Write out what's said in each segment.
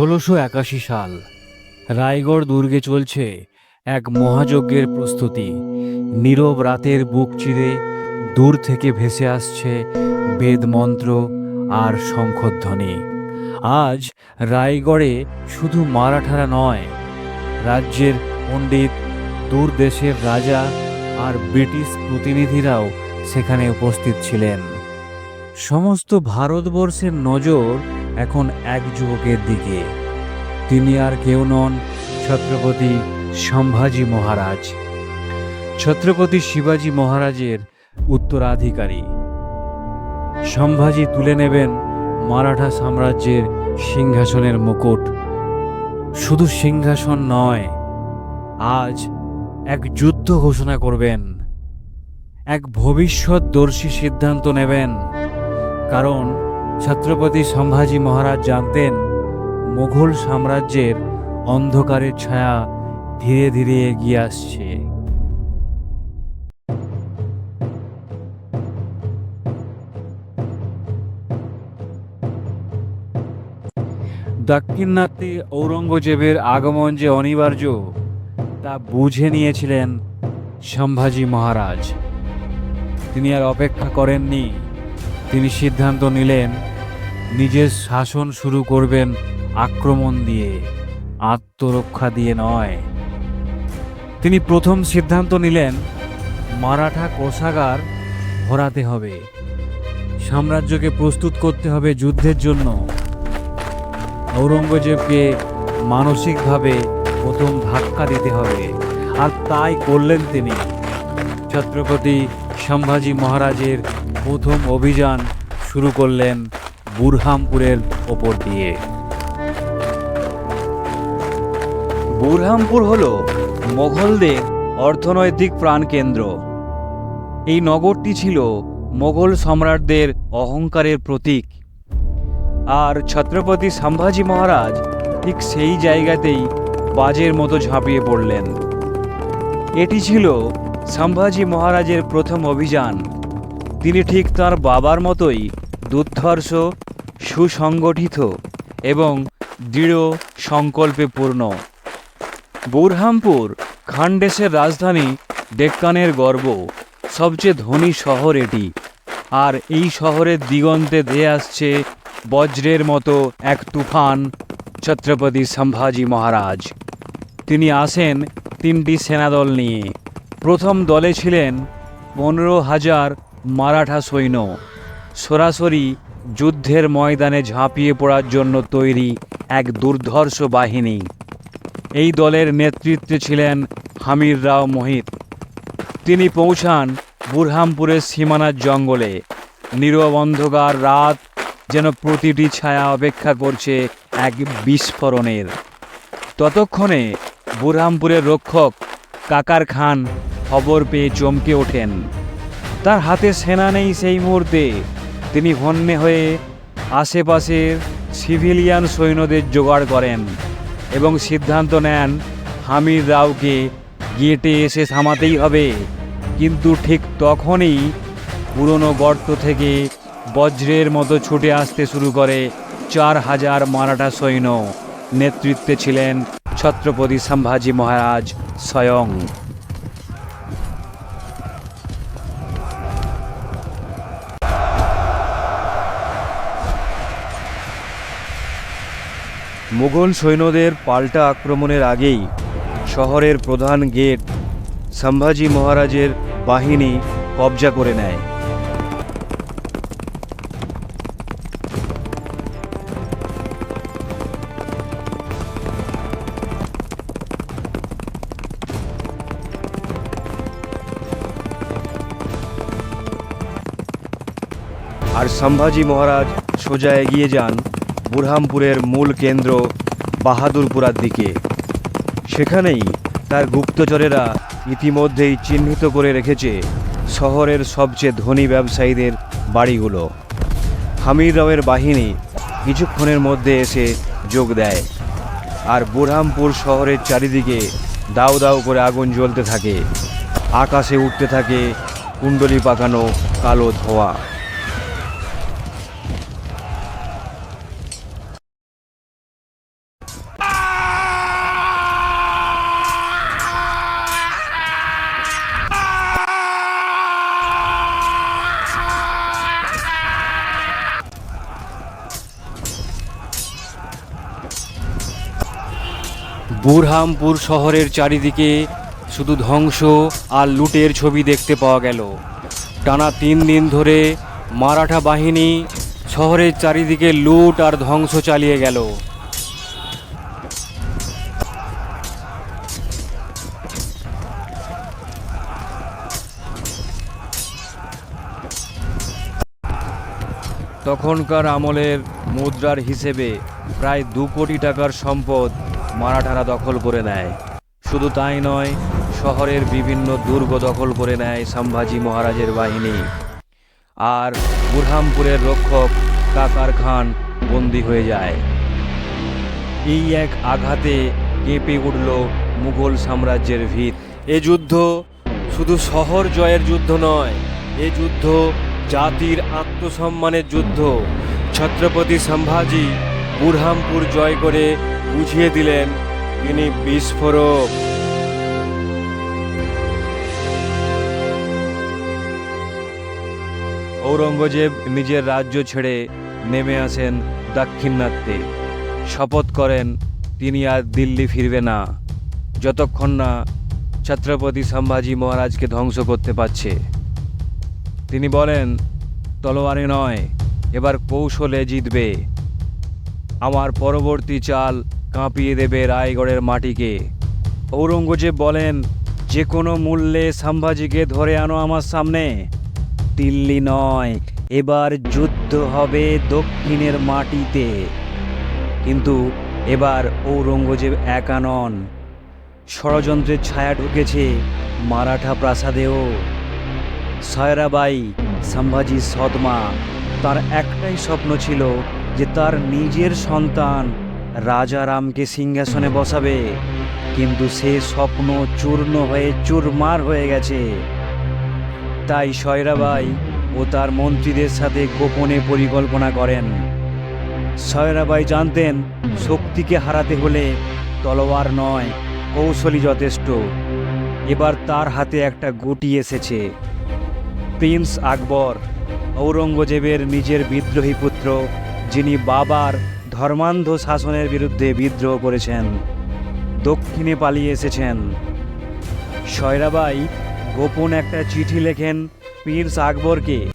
ষোলোশো একাশি সাল রায়গড় দুর্গে চলছে এক মহাযজ্ঞের প্রস্তুতি। নীরব রাতের বুক চিরে দূর থেকে ভেসে আসছে বেদ মন্ত্র আর শঙ্খধ্বনি। আজ রায়গড়ে শুধু মারাঠারা নয়, রাজ্যের পণ্ডিত, দূর দেশের রাজা আর ব্রিটিশ প্রতিনিধিরাও সেখানে উপস্থিত ছিলেন। সমস্ত ভারতবর্ষের নজর এখন এক যুবকের দিকে। তিনি আর কেউ নন ছত্রপতি সম্ভাজি মহারাজ। ছত্রপতি শিবাজি মহারাজের উত্তরাধিকারী। সম্ভাজি তুলে নেবেন মারাঠা সাম্রাজ্যের সিংহাসনের মুকুট। শুধু সিংহাসন নয়, আজ এক যুদ্ধ ঘোষণা করবেন। এক ভবিষ্যৎদর্শী সিদ্ধান্ত নেবেন। কারণ ছত্রপতি সম্ভাজি মহারাজ জানতেন, মুঘল সাম্রাজ্যের অন্ধকারের ছায়া ধীরে ধীরে এগিয়ে আসছে। দাক্ষিণাত্যে ঔরঙ্গজেবের আগমন যে অনিবার্য, তা বুঝে নিয়েছিলেন সম্ভাজি মহারাজ। তিনি আর অপেক্ষা করেননি। তিনি সিদ্ধান্ত নিলেন নিজের শাসন শুরু করবেন আক্রমণ দিয়ে, আত্মরক্ষা দিয়ে নয়। তিনি প্রথম সিদ্ধান্ত নিলেন, মারাঠা কোষাগার ভরাতে হবে। সাম্রাজ্যকে প্রস্তুত করতে হবে যুদ্ধের জন্য। ঔরঙ্গজেবকে মানসিকভাবে প্রথম ধাক্কা দিতে হবে। আর তাই করলেন তিনি। ছত্রপতি সম্ভাজি মহারাজের প্রথম অভিযান শুরু করলেন বুরহামপুরের ওপর দিয়ে। বুরহামপুর হল মোঘলদের অর্থনৈতিক প্রাণকেন্দ্র। এই নগরটি ছিল মোগল সম্রাটদের অহংকারের প্রতীক। আর ছত্রপতি সম্ভাজি মহারাজ ঠিক সেই জায়গাতেই বাজের মতো ঝাঁপিয়ে পড়লেন। এটি ছিল সম্ভাজি মহারাজের প্রথম অভিযান। তিনি ঠিক তার বাবার মতোই দুর্ধর্ষ সুসংগঠিত এবং দৃঢ় সংকল্পে পূর্ণ। বুরহামপুর খানদেশের রাজধানী ডেক্কানের গর্ব, সবচেয়ে ধনী শহর এটি। আর এই শহরের দিগন্তে ধেয়ে আসছে বজ্রের মতো এক তুফান, ছত্রপতি সম্ভাজি মহারাজ। তিনি আসেন তিনটি সেনাদল নিয়ে। প্রথম দলে ছিলেন পনেরো হাজার মারাঠা সৈন্য। সরাসরি যুদ্ধের ময়দানে ঝাঁপিয়ে পড়ার জন্য তৈরি এক দুর্ধর্ষ বাহিনী। এই দলের নেতৃত্বে ছিলেন হামির রাও মোহিত। তিনি পৌঁছান বুরহামপুরের সীমানার জঙ্গলে। নীরব অন্ধকার রাত যেন প্রতিটি ছায়া অপেক্ষা করছে এক বিস্ফোরণের। ততক্ষণে বুরহামপুরের রক্ষক কাকার খান খবর পেয়ে চমকে ওঠেন। তার হাতে সেনা নেই সেই মুহূর্তে। তিনি হন্যে হয়ে আশেপাশের সিভিলিয়ান সৈন্যদের জোগাড় করেন এবং সিদ্ধান্ত নেন, হামির রাওকে গেটে এসে থামাতেই হবে। কিন্তু ঠিক তখনই পুরনো গর্ত থেকে বজ্রের মতো ছুটে আসতে শুরু করে চার হাজার মারাঠা সৈন্য। নেতৃত্বে ছিলেন ছত্রপতি সম্ভাজি মহারাজ স্বয়ং। মুঘল সৈন্যদের পাল্টা আক্রমণের আগেই শহরের প্রধান গেট সম্ভাজি মহারাজের বাহিনী কবজা করে নেয়। আর সম্ভাজি মহারাজ সোজা এগিয়ে যান। বুরহামপুরের মূল কেন্দ্র বাহাদুরপুরার দিকে। সেখানেই তার গুপ্তচরেরা ইতিমধ্যেই চিহ্নিত করে রেখেছে শহরের সবচেয়ে ধনী ব্যবসায়ীদের বাড়িগুলো। হামির রাওয়ের বাহিনী কিছুক্ষণের মধ্যে এসে যোগ দেয় আর বুরহামপুর শহরের চারিদিকে দাউ দাউ করে আগুন জ্বলতে থাকে। আকাশে উঠতে থাকে কুণ্ডলি পাকানো কালো ধোঁয়া। বুরহামপুর শহরের চারিদিকে শুধু ধ্বংস আর লুটের ছবি দেখতে পাওয়া গেল। টানা তিন দিন ধরে মারাঠা বাহিনী শহরের চারিদিকে লুট আর ধ্বংস চালিয়ে গেল। তখনকার আমলের মুদ্রার হিসেবে প্রায় দু কোটি টাকার সম্পদ মারাঠারা দখল করে নেয়। শুধু তাই নয়, শহরের বিভিন্ন দুর্গ দখল করে নেয় সম্ভাজি মহারাজের বাহিনী। আর বুরহামপুরের রক্ষক কাকার খান বন্দী হয়ে যায়। এই এক আঘাতে কেঁপে উঠল মুঘল সাম্রাজ্যের ভিত। এ যুদ্ধ শুধু শহর জয়ের যুদ্ধ নয়, এ যুদ্ধ জাতির আত্মসম্মানের যুদ্ধ। ছত্রপতি সম্ভাজি বুরহামপুর জয় করে বুঝিয়ে দিলেন তিনি বিস্ফোরক। ঔরঙ্গজেব নিজের রাজ্য ছেড়ে নেমে আসেন দাক্ষিণাত্যে শপথ করেন, তিনি আর দিল্লি ফিরবে না। যতক্ষণ না ছত্রপতি সম্ভাজি মহারাজকে ধ্বংস করতে পারছে। তিনি বলেন, তলোয়ারে নয়, এবার কৌশলে জিতবে। আমার পরবর্তী চাল কাঁপিয়ে দেবে রায়গড়ের মাটিকে। ঔরঙ্গজেব বলেন যে কোনো মূল্যে সম্ভাজিকে ধরে আনো আমার সামনে। দিল্লি নয়, এবার যুদ্ধ হবে দক্ষিণের মাটিতে। কিন্তু এবার ঔরঙ্গজেব একা নন। ষড়যন্ত্রের ছায়া ঢুকেছে মারাঠা প্রাসাদেও। সয়রাবাই সম্ভাজির সদমা তার একটাই স্বপ্ন ছিল যে তার নিজের সন্তান রাজা রামকে সিংহাসনে বসাবে, কিন্তু সে স্বপ্ন চূর্ণ হয়ে চুরমার হয়ে গেছে। তাই সয়রাবাই ও তার মন্ত্রীদের সাথে গোপনে পরিকল্পনা করেন। সয়রাবাই জানতেন, শক্তিকে হারাতে হলে তলোয়ার নয়, কৌশলই যথেষ্ট। এবার তার হাতে একটা গুটি এসেছে। প্রিন্স আকবর, ঔরঙ্গজেবের নিজের বিদ্রোহী পুত্র, যিনি বাবার ধর্মান্ধ শাসনের বিরুদ্ধে বিদ্রোহ করেছেন। দক্ষিণে পালিয়ে এসেছেন। সয়রাবাই গোপন একটা চিঠি লেখেন প্রিন্স আকবরকে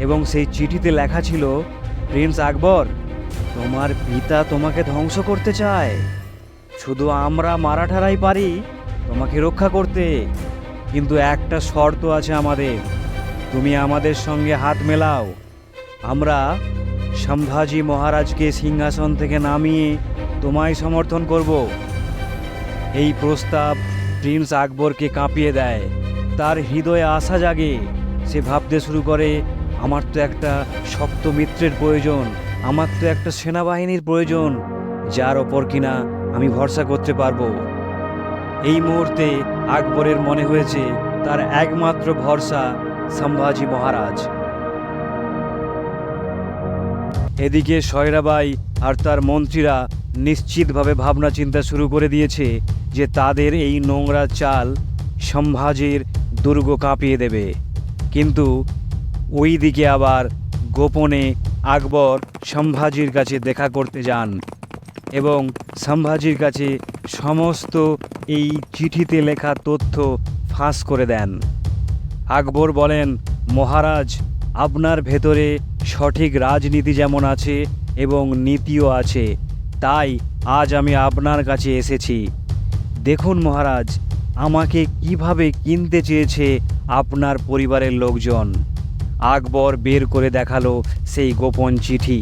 এবং সেই চিঠিতে লেখা ছিল, প্রিন্স আকবর, তোমার পিতা তোমাকে ধ্বংস করতে চায়। শুধু আমরা মারাঠারাই পারি তোমাকে রক্ষা করতে। কিন্তু একটা শর্ত আছে আমাদের। তুমি আমাদের সঙ্গে হাত মেলাও। আমরা সম্ভাজি মহারাজকে সিংহাসন থেকে নামিয়ে তোমায় সমর্থন করব। এই প্রস্তাব প্রিন্স আকবরকে কাঁপিয়ে দেয়। তার হৃদয়ে আশা জাগে। সে ভাবতে শুরু করে, আমার তো একটা শক্ত মিত্রের প্রয়োজন, আমার তো একটা সেনাবাহিনীর প্রয়োজন, যার ওপর কিনা আমি ভরসা করতে পারব। এই মুহূর্তে আকবরের মনে হয়েছে তার একমাত্র ভরসা সম্ভাজি মহারাজ। এদিকে সয়রাবাই আর তার মন্ত্রীরা নিশ্চিতভাবে ভাবনা চিন্তা শুরু করে দিয়েছে যে তাদের এই নোংরা চাল সম্ভাজির দুর্গ কাঁপিয়ে দেবে। কিন্তু ওই দিকে আবার গোপনে আকবর সম্ভাজির কাছে দেখা করতে যান এবং সম্ভাজির কাছে সমস্ত এই চিঠিতে লেখা তথ্য ফাঁস করে দেন। আকবর বলেন, মহারাজ, আপনার ভেতরে সঠিক রাজনীতি যেমন আছে এবং নীতিও আছে, তাই আজ আমি আপনার কাছে এসেছি। দেখুন মহারাজ, আমাকে কীভাবে কিনতে চেয়েছে আপনার পরিবারের লোকজন। আকবর বের করে দেখাল সেই গোপন চিঠি।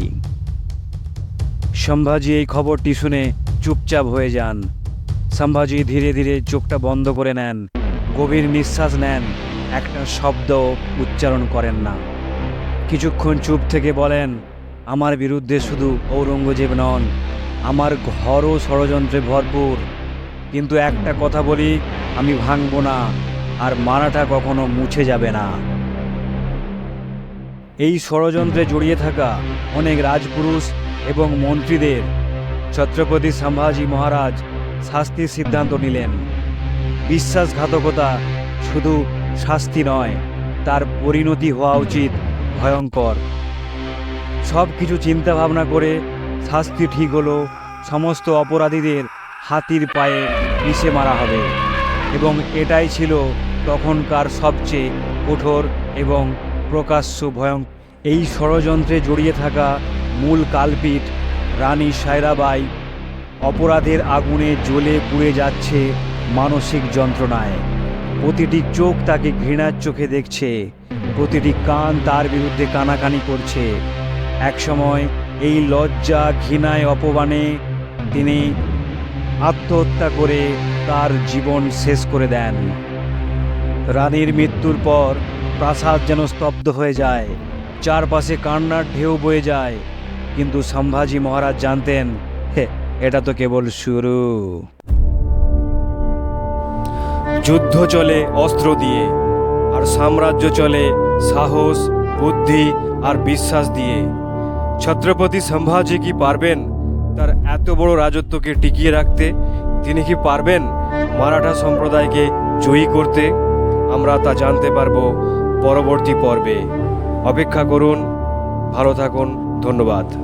সম্ভাজি এই খবরটি শুনে চুপচাপ হয়ে যান। সম্ভাজি ধীরে ধীরে চোখটা বন্ধ করে নেন। গভীর নিঃশ্বাস নেন। একটা শব্দ উচ্চারণ করেন না। কিছুক্ষণ চুপ থেকে বলেন, আমার বিরুদ্ধে শুধু ঔরঙ্গজেব নন, আমার ঘরও ষড়যন্ত্রে ভরপুর। কিন্তু একটা কথা বলি, আমি ভাঙব না, আর মারাঠা কখনো মুছে যাবে না। এই ষড়যন্ত্রে জড়িয়ে থাকা অনেক রাজপুরুষ এবং মন্ত্রীদের ছত্রপতি সম্ভাজি মহারাজ শাস্তির সিদ্ধান্ত নিলেন। বিশ্বাসঘাতকতা শুধু শাস্তি নয়, তার পরিণতি হওয়া উচিত। ভয়ঙ্কর। সব কিছু চিন্তা ভাবনা করে শাস্তি ঠিক হলো, সমস্ত অপরাধীদের হাতির পায়ে পিষে মারা হবে। এবং এটাই ছিল তখনকার সবচেয়ে কঠোর এবং প্রকাশ্য ভয়ঙ্কর এই ষড়যন্ত্রে জড়িয়ে থাকা মূল কালপিট রানী সায়রাবাই অপরাধের আগুনে জ্বলে পুড়ে যাচ্ছে মানসিক যন্ত্রণায়। প্রতিটি চোখ তাকে ঘৃণার চোখে দেখছে। প্রতিটি কান তার বিরুদ্ধে কানাকানি করছে। একসময় এই লজ্জা ঘৃণায় অপমানে তিনি আত্মহত্যা করে তার জীবন শেষ করে দেন। রানীর মৃত্যুর পর প্রাসাদ যেন স্তব্ধ হয়ে যায় চারপাশে কান্নার ঢেউ বয়ে যায়। কিন্তু সম্ভাজি মহারাজ জানতেন "হে, এটা তো কেবল শুরু। যুদ্ধ চলে অস্ত্র দিয়ে। সাম্রাজ্য চলে সাহস, বুদ্ধি আর বিশ্বাস দিয়ে। ছত্রপতি সম্ভাজি কি পারবেন তার এত বড় রাজত্বকে টিকিয়ে রাখতে? তিনি কি পারবেন মারাঠা সম্প্রদায়কে জয়ী করতে? আমরা তা জানতে পারব পরবর্তী পর্বে। অপেক্ষা করুন, ভালো থাকুন, ধন্যবাদ।